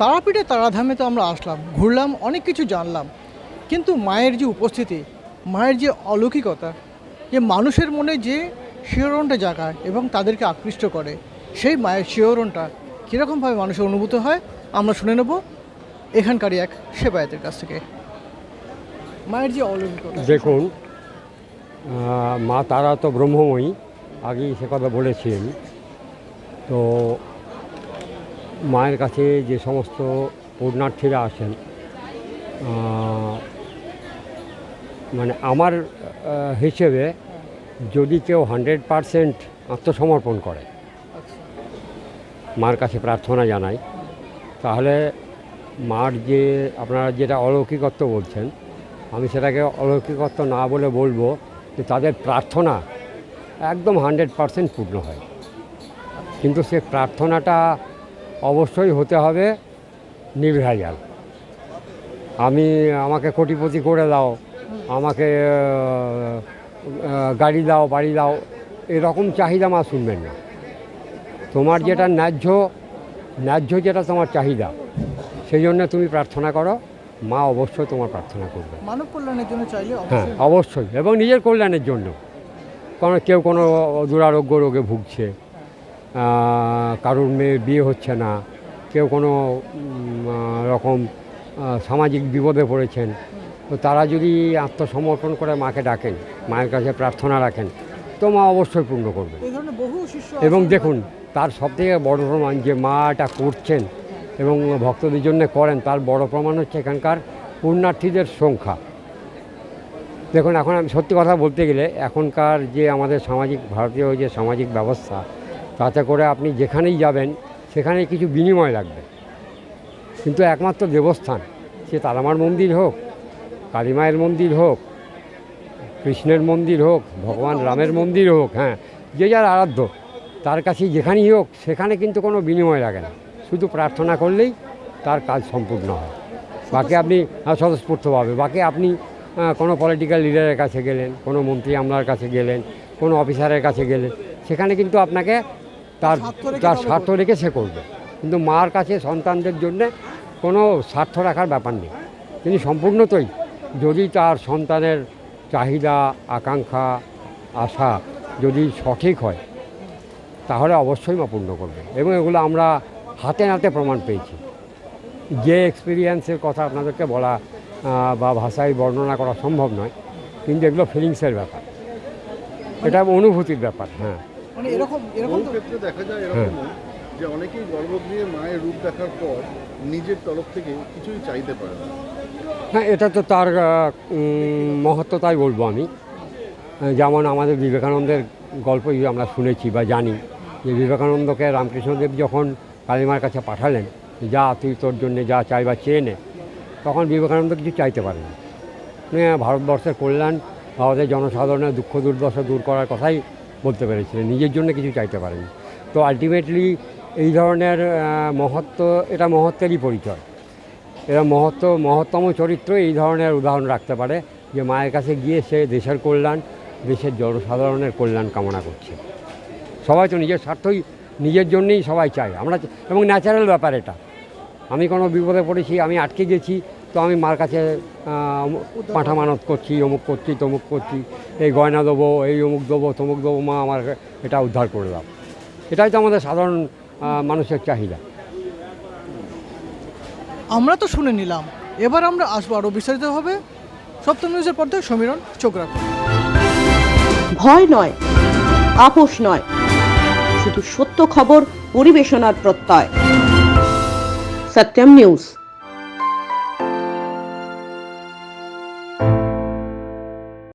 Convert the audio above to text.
তারাপীঠে তারাধামে তো আমরা আসলাম, ঘুরলাম, অনেক কিছু জানলাম। কিন্তু মায়ের যে উপস্থিতি, মায়ের যে অলৌকিকতা, যে মানুষের মনে যে শিহরণটা জাগায় এবং তাদেরকে আকৃষ্ট করে, সেই মায়ের শিহরণটা কীরকমভাবে মানুষের অনুভূত হয়, আমরা শুনে নেব এখানকারই এক সেবায়তের কাছ থেকে। মায়ের যে অলৌকিকতা। দেখুন মা তারা তো ব্রহ্মময়ী, আগেই সে কথা বলেছি আমি তো মায়ের কাছে যে সমস্ত পূর্ণার্থীরা আসেন মানে আমার হিসেবে যদি কেউ হান্ড্রেড পারসেন্ট আত্মসমর্পণ করে, মার কাছে প্রার্থনা জানাই, তাহলে মার যে, আপনারা যেটা অলৌকিকত্ব বলছেন, আমি সেটাকে অলৌকিকত্ব না বলে বলব যে তাদের প্রার্থনা একদম হান্ড্রেড পারসেন্ট পূর্ণ হয়। কিন্তু সে প্রার্থনাটা অবশ্যই হতে হবে নির্ভেজাল আমি আমাকে কোটিপতি করে দাও আমাকে গাড়ি দাও বাড়ি দাও এরকম চাহিদা মা শুনবেন না। তোমার যেটা ন্যায্য ন্যায্য যেটা তোমার চাহিদা সেই জন্য তুমি প্রার্থনা করো মা অবশ্যই তোমার প্রার্থনা করবে। মানব কল্যাণের জন্য চাইলে হ্যাঁ অবশ্যই এবং নিজের কল্যাণের জন্য। কারণ কেউ কোনো দুরারোগ্য রোগে ভুগছে কারোর মেয়ের বিয়ে হচ্ছে না কেউ কোনো রকম সামাজিক বিপদে পড়েছেন তো তারা যদি আত্মসমর্পণ করে মাকে ডাকেন মায়ের কাছে প্রার্থনা রাখেন তো মা অবশ্যই পূর্ণ করবে এবং দেখুন তার সবথেকে বড় প্রমাণ যে মা এটা করছেন এবং ভক্তদের জন্য করেন তার বড় প্রমাণ হচ্ছে এখানকার পুণ্যার্থীদের সংখ্যা। দেখুন এখন আমি সত্যি কথা বলতে গেলে এখনকার যে আমাদের সামাজিক ভারতীয় যে সামাজিক ব্যবস্থা তাতে করে আপনি যেখানেই যাবেন সেখানেই কিছু বিনিময় লাগবে। কিন্তু একমাত্র দেবস্থান, সে তারামার মন্দির হোক, কালীমায়ের মন্দির হোক, কৃষ্ণের মন্দির হোক, ভগবান রামের মন্দির হোক হ্যাঁ যে যার আরাধ্য, তার কাছে যেখানেই হোক, সেখানে কিন্তু কোনো বিনিময় লাগে না। শুধু প্রার্থনা করলেই তার কাজ সম্পূর্ণ হয়। বাকি আপনি স্বতঃস্ফূর্তভাবে, বাকি আপনি কোনো পলিটিক্যাল লিডারের কাছে গেলেন, কোনো মন্ত্রী আমলার কাছে গেলেন, কোনো অফিসারের কাছে গেলেন, সেখানে কিন্তু আপনাকে তার তার স্বার্থ রেখে সে করবে। কিন্তু মার কাছে সন্তানদের জন্য কোনো স্বার্থ রাখার ব্যাপার নেই। তিনি সম্পূর্ণতই যদি তার সন্তানের চাহিদা আকাঙ্ক্ষা আশা যদি সঠিক হয় তাহলে অবশ্যই মা পূর্ণ করবে। এবং এগুলো আমরা হাতে নাতে প্রমাণ পেয়েছি। যে এক্সপিরিয়েন্সের কথা আপনাদেরকে বলা বা ভাষায় বর্ণনা করা সম্ভব নয় কিন্তু এগুলো ফিলিংসের ব্যাপার। এটা অনুভূতির ব্যাপার হ্যাঁ। মানে এরকম এরকম ক্ষেত্রে দেখা যায় হ্যাঁ। যে অনেকেই গর্ভগৃহে মায়ের রূপ দেখার পর নিজের তরফ থেকে কিছুই চাইতে পারে না। হ্যাঁ এটা তো তার আহ, উম, মহত্ব তাই বলব আমি। যেমন আমাদের বিবেকানন্দের গল্পই আমরা শুনেছি বা জানি যে বিবেকানন্দকে রামকৃষ্ণদেব যখন কালিমার কাছে পাঠালেন যা তুই তোর জন্যে যা চাই বা চেয়ে নে তখন বিবেকানন্দ কিছু চাইতে পারেন ভারতবর্ষের কল্যাণ ভারতের জনসাধারণের দুঃখ দুর্দশা দূর করার কথাই বলতে পেরেছিলেন, নিজের জন্য কিছু চাইতে পারেন তো আলটিমেটলি এই ধরনের মহত্ব, এটা মহত্বেরই পরিচয়। এরা মহত্ব, মহত্তম চরিত্র এই ধরনের উদাহরণ রাখতে পারে যে মায়ের কাছে গিয়ে সে দেশের কল্যাণ, দেশের জনসাধারণের কল্যাণ কামনা করছে। সবাই তো নিজের স্বার্থই, নিজের জন্যেই সবাই চায়। আমরা এবং ন্যাচারাল ব্যাপার এটা। আমি কোনো বিপদে পড়েছি, আমি আটকে গেছি তো আমি মার কাছে পাঁঠা মানত করছি অমুক করছি তমুক করছি এই গয়না দেবো এই অমুক দেবো তমুক দেবো মা আমার এটা উদ্ধার করে দাও। এটাই তো আমাদের সাধারণ মানুষের চাহিদা। আমরা তো শুনে নিলাম। এবার আমরা আসব আরও বিস্তারিতভাবে। সপ্তম নিউজের পর্দায় সমীরণ চোখ রাখুন। ভয় নয় আপোষ নয় শুধু সত্য খবর পরিবেশনার প্রত্যয়। সত্যম নিউজ।